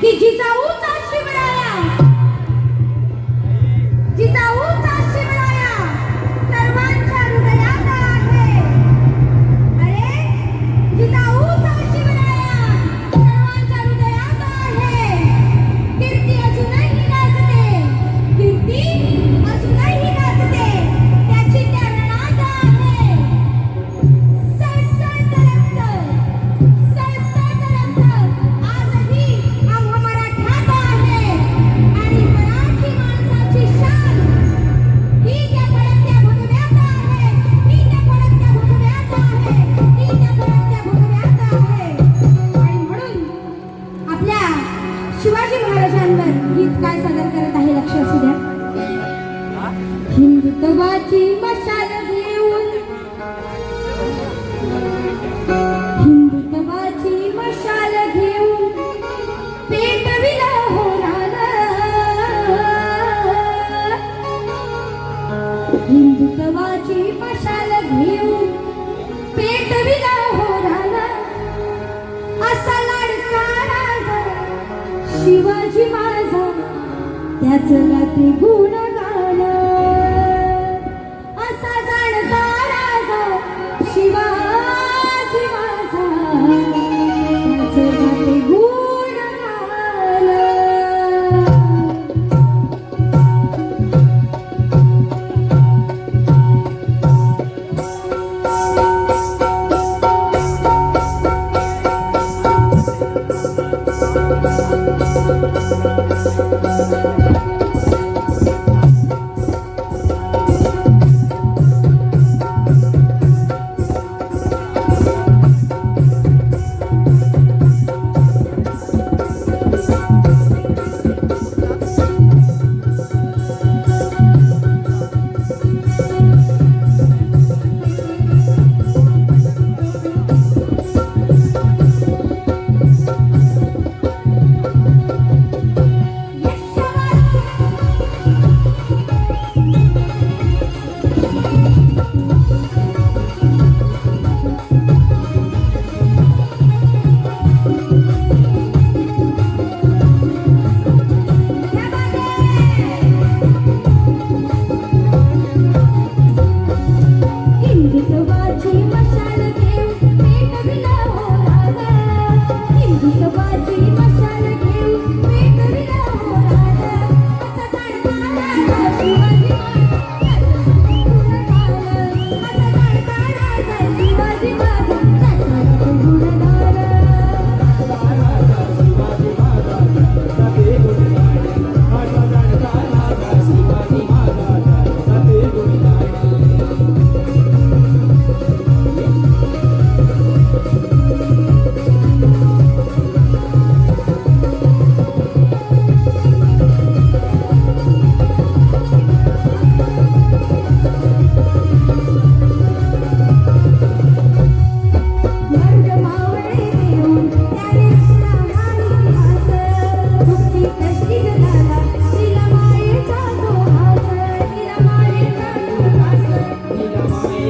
que diz a outra. das Shivaji महाराजांवर गीत काय सादर करत आहे? लक्ष असू द्या. हिंदुत्वाची मशाल घेऊन. हिंदुत्वाची मशाल घेऊन पेटविला होणार. हिंदुत्वाची मशाल घेऊन पेटविला शिवाजी माझा त्याच गाते गुणगान. असा जाणता राजा शिवाजी माझा त्याच गाते गुणगान.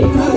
Amen.